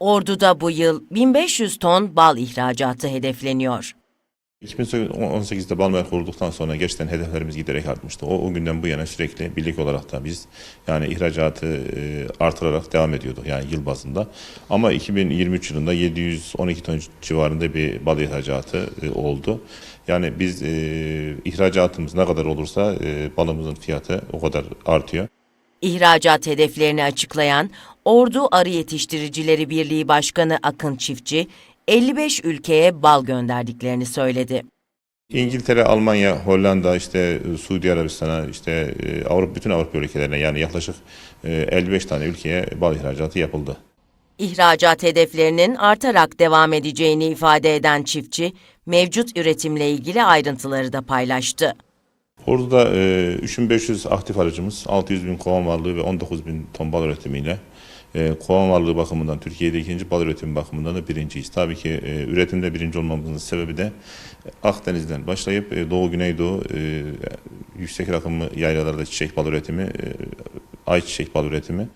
Ordu'da bu yıl 1500 ton bal ihracatı hedefleniyor. 2018'de Balmer kurulduktan sonra gerçekten hedeflerimiz giderek artmıştı. O, o günden bu yana sürekli birlik olarak da biz yani ihracatı e, artırarak devam ediyorduk yani yıl bazında. Ama 2023 yılında 712 ton civarında bir bal ihracatı e, oldu. Yani biz e, ihracatımız ne kadar olursa e, balımızın fiyatı o kadar artıyor. İhracat hedeflerini açıklayan Ordu Arı Yetiştiricileri Birliği Başkanı Akın Çiftçi, 55 ülkeye bal gönderdiklerini söyledi. İngiltere, Almanya, Hollanda, işte e, Suudi Arabistan'a, işte e, Avrupa bütün Avrupa ülkelerine yani yaklaşık e, 55 tane ülkeye bal ihracatı yapıldı. İhracat hedeflerinin artarak devam edeceğini ifade eden çiftçi, mevcut üretimle ilgili ayrıntıları da paylaştı. Ordu'da e, 3500 aktif aracımız, 600 bin kovan varlığı ve 19 bin ton bal üretimiyle e, kovan varlığı bakımından Türkiye'de ikinci bal üretimi bakımından da birinciyiz. Tabii ki e, üretimde birinci olmamızın sebebi de Akdeniz'den başlayıp e, Doğu Güneydoğu e, yüksek rakımlı yaylalarda çiçek bal üretimi, e, ayçiçek bal üretimi.